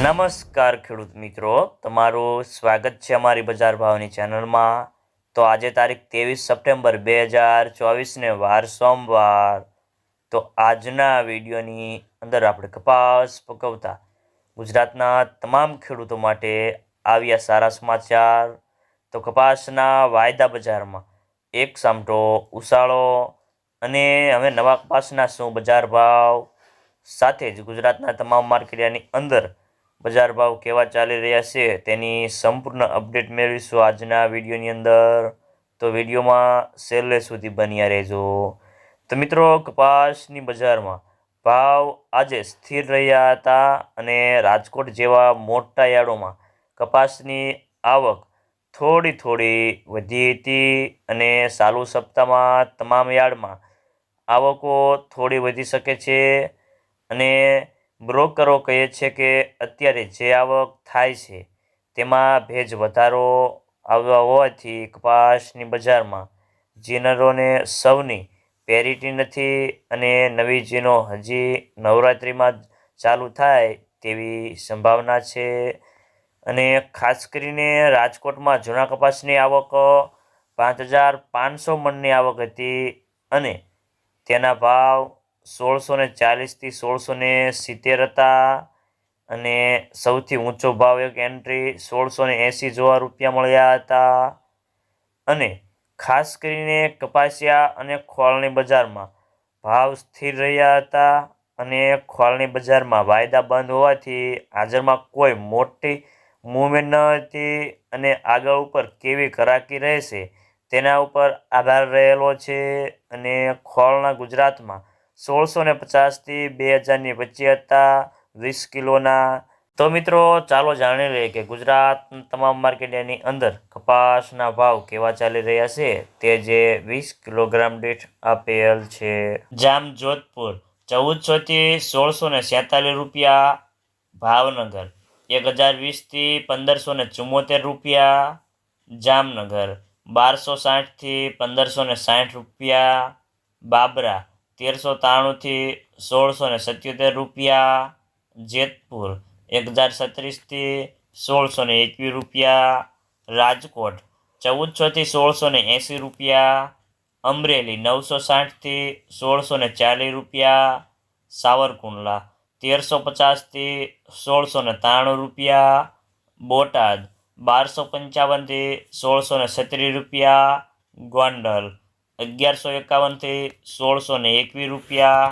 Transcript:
નમસ્કાર ખેડૂત મિત્રો. તમારું સ્વાગત છે અમારી બજાર ભાવની ચેનલમાં. તો આજે તારીખ ત્રેવીસ સપ્ટેમ્બર બે હજાર ચોવીસને વાર સોમવાર. તો આજના વિડીયોની અંદર આપણે કપાસ પકવતા ગુજરાતના તમામ ખેડૂતો માટે આવ્યા સારા સમાચાર. તો કપાસના વાયદા બજારમાં એક સામટો ઉછાળો અને હવે નવા કપાસના શું બજાર ભાવ? સાથે જ ગુજરાતના તમામ માર્કેટની અંદર બજાર ભાવ કેવા ચાલી રહ્યા છે તેની સંપૂર્ણ અપડેટ મેળવીશું આજના વિડીયોની અંદર. તો વિડીયોમાં છેલ્લે સુધી બન્યા રહેજો. તો મિત્રો, કપાસની બજારમાં ભાવ આજે સ્થિર રહ્યા હતા અને રાજકોટ જેવા મોટા યાર્ડોમાં કપાસની આવક થોડી થોડી વધી હતી અને ચાલુ સપ્તાહમાં તમામ યાર્ડમાં આવકો થોડી વધી શકે છે. અને બ્રોકરો કહે છે કે અત્યારે જે આવક થાય છે, તેમાં ભેજ વધારો આવવા હોવાથી કપાસની બજારમાં જીનરોને સૌની પેરિટી નથી અને નવી જીનો હજી નવરાત્રિમાં ચાલુ થાય તેવી સંભાવના છે. અને ખાસ કરીને રાજકોટમાં જૂના કપાસની આવક પાંચ હજાર પાંચસો મણની આવક હતી અને તેના ભાવ સોળસો ને ચાલીસથી સોળસો ને સિત્તેર હતા અને સૌથી ઊંચો ભાવ એક એન્ટ્રી સોળસો ને એંસી જેવા રૂપિયા મળ્યા હતા. અને ખાસ કરીને કપાસિયા અને ખોળની બજારમાં ભાવ સ્થિર રહ્યા હતા અને ખોળની બજારમાં વાયદા બંધ હોવાથી હાજરમાં કોઈ મોટી મૂવમેન્ટ ન હતી અને આગળ ઉપર કેવી કરાકી રહેશે તેના ઉપર આધાર રહેલો છે અને ખોળના ગુજરાતમાં સોળસો ને પચાસથી બે હજારની વચ્ચે હતા, વીસ કિલોના. તો મિત્રો, ચાલો જાણી લઈએ કે ગુજરાત તમામ માર્કેટની અંદર કપાસના ભાવ કેવા ચાલી રહ્યા છે. તે જે વીસ કિલોગ્રામ દીઠ આપેલ છે. જામ જોધપુર ચૌદસોથી સોળસો ને સેતાલીસ રૂપિયા. ભાવનગર, એક હજાર વીસથી પંદરસો ને ચુમ્મોતેર રૂપિયા. જામનગર, બારસો સાઠથી પંદરસો ને સાઠ રૂપિયા. બાબરા તેરસો ત્રાણુંથી સોળસો ને સત્યોતેર રૂપિયા. જેતપુર એક હજાર સત્રીસથી સોળસો ને એકવીસ રૂપિયા. રાજકોટ ચૌદસોથી સોળસો ને એંસી રૂપિયા. અમરેલી નવસો સાઠથી સોળસો ને ચાલીસ રૂપિયા. સાવરકુંડલા તેરસો પચાસથી સોળસો ને ત્રાણું રૂપિયા. બોટાદ બારસો પંચાવનથી સોળસો ને છત્રીસ રૂપિયા. ગોંડલ અગિયારસો એકાવનથી સોળસો ને એકવીસ રૂપિયા.